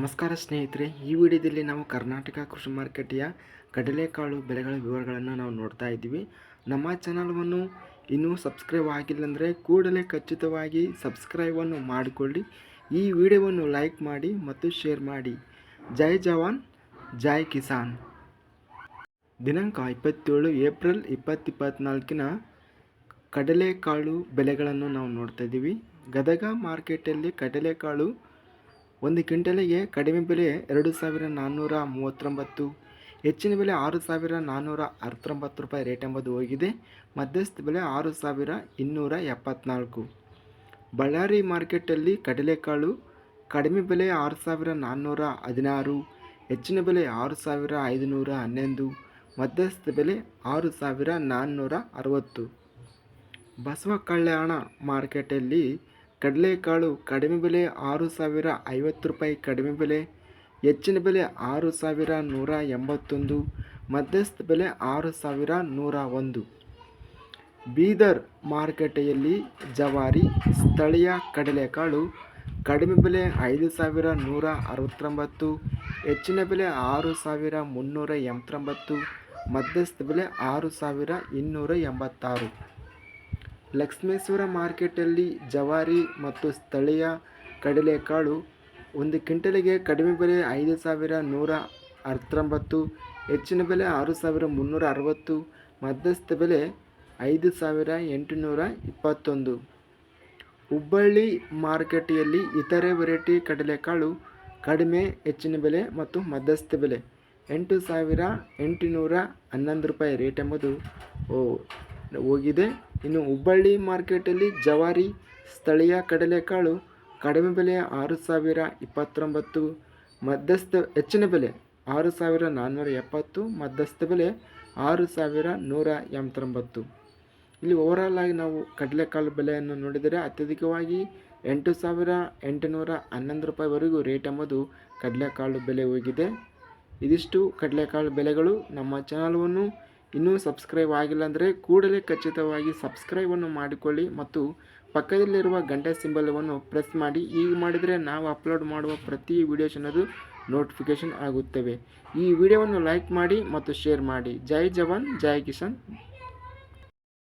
ನಮಸ್ಕಾರ ಸ್ನೇಹಿತರೆ, ಈ ವಿಡಿಯೋದಲ್ಲಿ ನಾವು ಕರ್ನಾಟಕ ಕೃಷಿ ಮಾರುಕಟ್ಟೆಯ ಕಡಲೆಕಾಳು ಬೆಲೆಗಳ ವಿವರಗಳನ್ನು ನಾವು ನೋಡ್ತಾ ಇದ್ದೀವಿ. ನಮ್ಮ ಚಾನಲ್ವನ್ನು ಇನ್ನೂ ಸಬ್ಸ್ಕ್ರೈಬ್ ಆಗಿಲ್ಲ ಅಂದರೆ ಕೂಡಲೇ ಖಚಿತವಾಗಿ ಸಬ್ಸ್ಕ್ರೈಬನ್ನು ಮಾಡಿಕೊಳ್ಳಿ. ಈ ವಿಡಿಯೋವನ್ನು ಲೈಕ್ ಮಾಡಿ ಮತ್ತು ಶೇರ್ ಮಾಡಿ. ಜೈ ಜವಾನ್, ಜೈ ಕಿಸಾನ್. ದಿನಾಂಕ ಇಪ್ಪತ್ತೇಳು ಏಪ್ರಿಲ್ ಇಪ್ಪತ್ತಿಪ್ಪತ್ನಾಲ್ಕಿನ ಕಡಲೆಕಾಳು ಬೆಲೆಗಳನ್ನು ನಾವು ನೋಡ್ತಾ ಇದ್ದೀವಿ. ಗದಗ ಮಾರ್ಕೆಟಲ್ಲಿ ಕಡಲೆಕಾಳು ಒಂದು ಕ್ವಿಂಟಲಿಗೆ ಕಡಿಮೆ ಬೆಲೆ ಎರಡು ಸಾವಿರ ನಾನ್ನೂರ ಮೂವತ್ತೊಂಬತ್ತು, ಹೆಚ್ಚಿನ ಬೆಲೆ ಆರು ಸಾವಿರ ನಾನ್ನೂರ ಅರವತ್ತೊಂಬತ್ತು ರೂಪಾಯಿ ರೇಟ್ ಎಂಬುದು ಹೋಗಿದೆ. ಮಧ್ಯಸ್ಥ ಬೆಲೆ ಆರು ಸಾವಿರ ಇನ್ನೂರ ಎಪ್ಪತ್ನಾಲ್ಕು. ಬಳ್ಳಾರಿ ಮಾರ್ಕೆಟಲ್ಲಿ ಕಡಲೆಕಾಳು ಕಡಿಮೆ ಬೆಲೆ ಆರು ಸಾವಿರ ನಾನ್ನೂರ ಹದಿನಾರು, ಹೆಚ್ಚಿನ ಬೆಲೆ ಆರು ಸಾವಿರ ಐದುನೂರ ಹನ್ನೊಂದು, ಮಧ್ಯಸ್ಥ ಬೆಲೆ ಆರು ಸಾವಿರ ನಾನ್ನೂರ ಅರವತ್ತು. ಬಸವ ಕಲ್ಯಾಣ ಮಾರ್ಕೆಟಲ್ಲಿ ಕಡಲೆಕಾಳು ಕಡಿಮೆ ಬೆಲೆ ಆರು ಸಾವಿರ ಐವತ್ತು ರೂಪಾಯಿ, ಕಡಿಮೆ ಬೆಲೆ ಹೆಚ್ಚಿನ ಬೆಲೆ ಆರು ಸಾವಿರ ನೂರ ಎಂಬತ್ತೊಂದು, ಮಧ್ಯಸ್ಥ ಬೆಲೆ ಆರು ಸಾವಿರ ನೂರ ಒಂದು. ಬೀದರ್ ಮಾರುಕಟ್ಟೆಯಲ್ಲಿ ಜವಾರಿ, ಸ್ಥಳೀಯ ಕಡಲೆಕಾಳು ಕಡಿಮೆ ಬೆಲೆ ಐದು ಸಾವಿರ ನೂರ ಅರವತ್ತೊಂಬತ್ತು, ಹೆಚ್ಚಿನ ಬೆಲೆ ಆರು ಸಾವಿರ ಮುನ್ನೂರ ಎಂಬತ್ತೊಂಬತ್ತು, ಮಧ್ಯಸ್ಥ ಬೆಲೆ ಆರು ಸಾವಿರ ಇನ್ನೂರ ಎಂಬತ್ತಾರು. ಲಕ್ಷ್ಮೇಶ್ವರ ಮಾರ್ಕೆಟಲ್ಲಿ ಜವಾರಿ ಮತ್ತು ಸ್ಥಳೀಯ ಕಡಲೆಕಾಳು ಒಂದು ಕ್ವಿಂಟಲಿಗೆ ಕಡಿಮೆ ಬೆಲೆ ಐದು ಸಾವಿರ ನೂರ ಹತ್ತೊಂಬತ್ತು ಹೆಚ್ಚಿನ ಬೆಲೆ ಆರು ಸಾವಿರ ಮುನ್ನೂರ ಅರವತ್ತು, ಮಧ್ಯಸ್ಥ ಬೆಲೆ ಐದು ಸಾವಿರ ಎಂಟುನೂರ ಇಪ್ಪತ್ತೊಂದು. ಹುಬ್ಬಳ್ಳಿ ಮಾರುಕಟ್ಟೆಯಲ್ಲಿ ಇತರೆ ವೆರೈಟಿ ಕಡಲೆಕಾಳು ಕಡಿಮೆ, ಹೆಚ್ಚಿನ ಬೆಲೆ ಮತ್ತು ಮಧ್ಯಸ್ಥ ಬೆಲೆ ಎಂಟು ಸಾವಿರ ಎಂಟುನೂರ ಹನ್ನೊಂದು ರೂಪಾಯಿ ರೇಟ್ ಎಂಬುದು ಹೋಗಿದೆ. ಇನ್ನು ಹುಬ್ಬಳ್ಳಿ ಮಾರ್ಕೆಟಲ್ಲಿ ಜವಾರಿ ಸ್ಥಳೀಯ ಕಡಲೆಕಾಳು ಕಡಿಮೆ ಬೆಲೆ ಆರು ಸಾವಿರ ಇಪ್ಪತ್ತೊಂಬತ್ತು, ಮಧ್ಯಸ್ಥ ಹೆಚ್ಚಿನ ಬೆಲೆ ಆರು ಸಾವಿರ ನಾನ್ನೂರ ಎಪ್ಪತ್ತು, ಮಧ್ಯಸ್ಥ ಬೆಲೆ ಆರು ಸಾವಿರ ನೂರ ಎಂಬತ್ತೊಂಬತ್ತು. ಇಲ್ಲಿ ಓವರಾಲ್ ಆಗಿ ನಾವು ಕಡಲೆಕಾಳು ಬೆಲೆಯನ್ನು ನೋಡಿದರೆ ಅತ್ಯಧಿಕವಾಗಿ ಎಂಟು ಸಾವಿರ ಎಂಟುನೂರ ಹನ್ನೊಂದು ರೂಪಾಯಿವರೆಗೂ ರೇಟ್ ಎಂಬುದು ಕಡಲೆಕಾಳು ಬೆಲೆ ಹೋಗಿದೆ. ಇದಿಷ್ಟು ಕಡಲೆಕಾಳು ಬೆಲೆಗಳು ನಮ್ಮ ಚಾನಲವನ್ನು ಇನ್ನೂ ಸಬ್ಸ್ಕ್ರೈಬ್ ಆಗಿಲ್ಲ ಅಂದರೆ ಕೂಡಲೇ ಖಚಿತವಾಗಿ ಸಬ್ಸ್ಕ್ರೈಬನ್ನು ಮಾಡಿಕೊಳ್ಳಿ ಮತ್ತು ಪಕ್ಕದಲ್ಲಿರುವ ಗಂಟೆ ಸಿಂಬಲವನ್ನು ಪ್ರೆಸ್ ಮಾಡಿ. ಈಗ ಮಾಡಿದರೆ ನಾವು ಅಪ್ಲೋಡ್ ಮಾಡುವ ಪ್ರತಿ ವಿಡಿಯೋಸ್ ಅನ್ನೋದು ನೋಟಿಫಿಕೇಷನ್ ಆಗುತ್ತವೆ. ಈ ವಿಡಿಯೋವನ್ನು ಲೈಕ್ ಮಾಡಿ ಮತ್ತು ಶೇರ್ ಮಾಡಿ. ಜೈ ಜವಾನ್, ಜೈ ಕಿಸಾನ್.